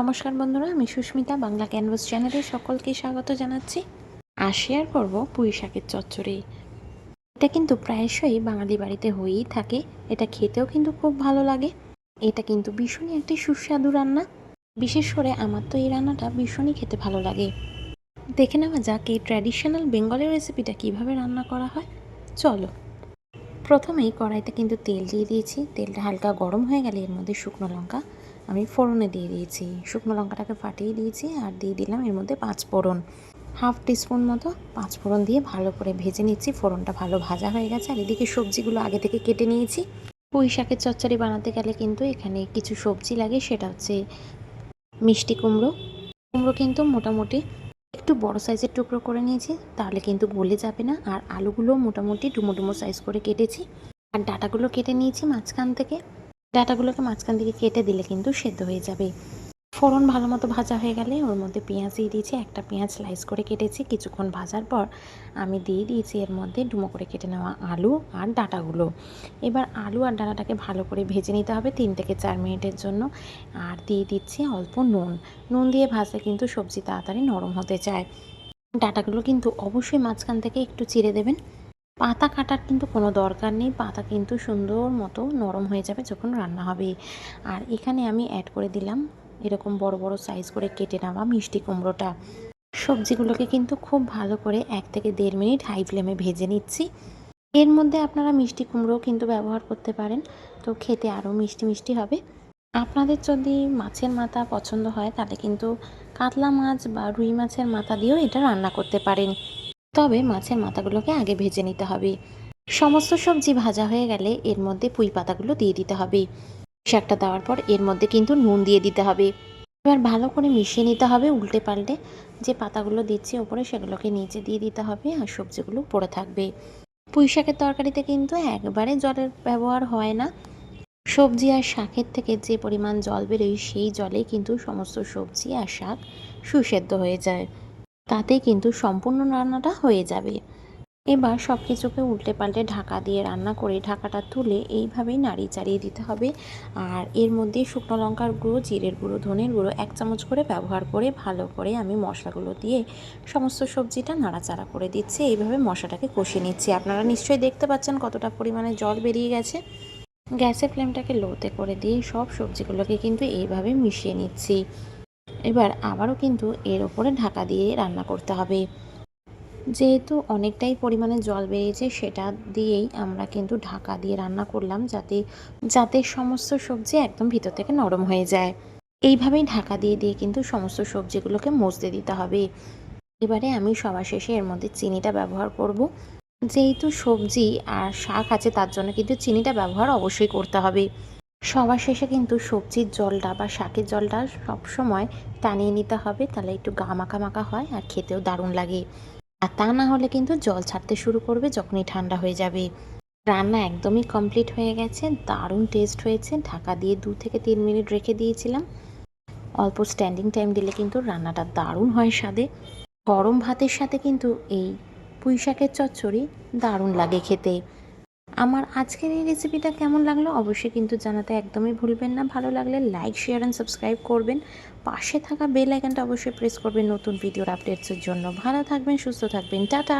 নমস্কার বন্ধুরা, আমি সুস্মিতা, বাংলা ক্যানভাস চ্যানেলে সকলকে স্বাগত জানাচ্ছি। আর শেয়ার করব পুঁই শাকের চচ্চড়ি। এটা কিন্তু প্রায়শই বাঙালি বাড়িতে হয়েই থাকে। এটা খেতেও কিন্তু খুব ভালো লাগে। এটা কিন্তু ভীষণই একটি সুস্বাদু রান্না। বিশেষ করে আমার তো এই রান্নাটা ভীষণই খেতে ভালো লাগে। দেখে নেওয়া যাক এই ট্র্যাডিশনাল বেঙ্গলের রেসিপিটা কীভাবে রান্না করা হয়। চলো। প্রথমেই কড়াইতে কিন্তু তেল দিয়ে দিয়েছি। তেলটা হালকা গরম হয়ে গেলে এর মধ্যে শুকনো লঙ্কা আমি ফোড়নে দিয়ে দিয়েছি। শুকনো লঙ্কাটাকে ফাটিয়ে দিয়েছি আর দিয়ে দিলাম এর মধ্যে পাঁচ ফোড়ন। হাফ টিস্পুন মতো পাঁচ ফোড়ন দিয়ে ভালো করে ভেজে নিচ্ছি। ফোড়নটা ভালো ভাজা হয়ে গেছে আর এদিকে সবজিগুলো আগে থেকে কেটে নিয়েছি। পুঁই শাকের চচ্চড়ি বানাতে গেলে কিন্তু এখানে কিছু সবজি লাগে, সেটা হচ্ছে মিষ্টি কুমড়ো। কুমড়ো কিন্তু মোটামুটি একটু বড় সাইজের টুকরো করে নিয়েছি, তাহলে কিন্তু গলে যাবে না। আর আলুগুলো মোটামুটি ডুমো ডুমো সাইজ করে কেটেছি। আর ডাটাগুলো কেটে নিয়েছি মাঝখান থেকে। ডাটাগুলোকে মাঝখান থেকে কেটে দিলে কিন্তু সেদ্ধ হয়ে যাবে। ফোড়ন ভালো মতো ভাজা হয়ে গেলে ওর মধ্যে পেঁয়াজ দিয়ে দিয়েছি, একটা পেঁয়াজ স্লাইস করে কেটেছি। কিছুক্ষণ ভাজার পর আমি দিয়ে দিয়েছি এর মধ্যে ডুমো করে কেটে নেওয়া আলু আর ডাটাগুলো। এবার আলু আর ডাটাটাকে ভালো করে ভেজে নিতে হবে তিন থেকে চার মিনিটের জন্য। আর দিয়ে দিচ্ছি অল্প নুন। নুন দিয়ে ভাজলে কিন্তু সবজি তাড়াতাড়ি নরম হতে চায়। ডাটাগুলো কিন্তু অবশ্যই মাঝখান থেকে একটু চিড়ে দেবেন। পাতা কাটার কিন্তু কোনো দরকার নেই। পাতা কিন্তু সুন্দর মতো নরম হয়ে যাবে যখন রান্না হবে। আর এখানে আমি অ্যাড করে দিলাম এরকম বড় বড় সাইজ করে কেটে নেওয়া মিষ্টি কুমড়োটা। সবজিগুলোকে কিন্তু খুব ভালো করে এক থেকে দেড় মিনিট হাই ফ্লেমে ভেজে নিচ্ছি। এর মধ্যে আপনারা মিষ্টি কুমড়োও কিন্তু ব্যবহার করতে পারেন। তো খেতে আরও মিষ্টি মিষ্টি হবে। আপনাদের যদি মাছের মাথা পছন্দ হয় তাহলে কিন্তু কাতলা মাছ বা রুই মাছের মাথা দিয়েও এটা রান্না করতে পারেন। তবে মাছের মাথাগুলোকে আগে ভেজে নিতে হবে। সমস্ত সবজি ভাজা হয়ে গেলে এর মধ্যে পুঁই পাতাগুলো দিয়ে দিতে হবে। শাকটা দেওয়ার পর এর মধ্যে কিন্তু নুন দিয়ে দিতে হবে। এবার ভালো করে মিশিয়ে নিতে হবে উল্টে পাল্টে। যে পাতাগুলো দিচ্ছি ওপরে সেগুলোকে নিচে দিয়ে দিতে হবে আর সবজিগুলো পড়ে থাকবে। পুঁই শাকের তরকারিতে কিন্তু একবারে জলের ব্যবহার হয় না। সবজি আর শাকের থেকে যে পরিমাণ জল বেরোয় সেই জলে কিন্তু সমস্ত সবজি আর শাক সুসেদ্ধ হয়ে যায়। তাতেই কিন্তু সম্পূর্ণ রান্নাটা হয়ে যাবে। এবার সব কিছুকে উল্টে পাল্টে ঢাকা দিয়ে রান্না করে ঢাকাটা তুলে এইভাবেই নাড়ি চাড়িয়ে দিতে হবে। আর এর মধ্যে শুকনো লঙ্কার গুঁড়ো, জিরের গুঁড়ো, ধনের গুঁড়ো এক চামচ করে ব্যবহার করে ভালো করে আমি মশলাগুলো দিয়ে সমস্ত সবজিটা নাড়াচাড়া করে দিচ্ছি। এইভাবে মশলাটাকে কষিয়ে নিচ্ছি। আপনারা নিশ্চয়ই দেখতে পাচ্ছেন কতটা পরিমাণে জল বেরিয়ে গেছে। গ্যাসের ফ্লেমটাকে লোতে করে দিয়ে সব সবজিগুলোকে কিন্তু এইভাবে মিশিয়ে নিচ্ছি। এবার আবারও কিন্তু এর ওপরে ঢাকা দিয়ে রান্না করতে হবে। যেহেতু অনেকটাই পরিমাণে জল বেরিয়েছে, সেটা দিয়েই আমরা কিন্তু ঢাকা দিয়ে রান্না করলাম যাতে যাতে সমস্ত সবজি একদম ভিতর থেকে নরম হয়ে যায়। এইভাবেই ঢাকা দিয়ে দিয়ে কিন্তু সমস্ত সবজিগুলোকে মজতে দিতে হবে। এবারে আমি সবার শেষে এর মধ্যে চিনিটা ব্যবহার করব। যেহেতু সবজি আর শাক আছে, তার জন্য কিন্তু চিনিটা ব্যবহার অবশ্যই করতে হবে। সবার শেষে কিন্তু সবজির জলটা বা শাকের জলটা সবসময় টানিয়ে নিতে হবে। তাহলে একটু গা মাখা মাখা হয় আর খেতেও দারুণ লাগে। আর তা না হলে কিন্তু জল ছাড়তে শুরু করবে যখনই ঠান্ডা হয়ে যাবে। রান্না একদমই কমপ্লিট হয়ে গেছে, দারুণ টেস্ট হয়েছে। ঢাকা দিয়ে দু থেকে তিন মিনিট রেখে দিয়েছিলাম। অল্প স্ট্যান্ডিং টাইম দিলে কিন্তু রান্নাটা দারুণ হয় স্বাদে। গরম ভাতের সাথে কিন্তু এই পুঁই শাকের চচ্চড়ি দারুণ লাগে খেতে। আমার আজকের এই রেসিপিটা কেমন লাগল অবশ্যই কিন্তু জানাতে একদমই ভুলবেন না। ভালো লাগলে লাইক শেয়ার অ্যান্ড সাবস্ক্রাইব করবেন। পাশে থাকা বেল আইকনটা অবশ্যই প্রেস করবেন নতুন ভিডিওর আপডেটসের জন্য। ভালো থাকবেন, সুস্থ থাকবেন। টাটা!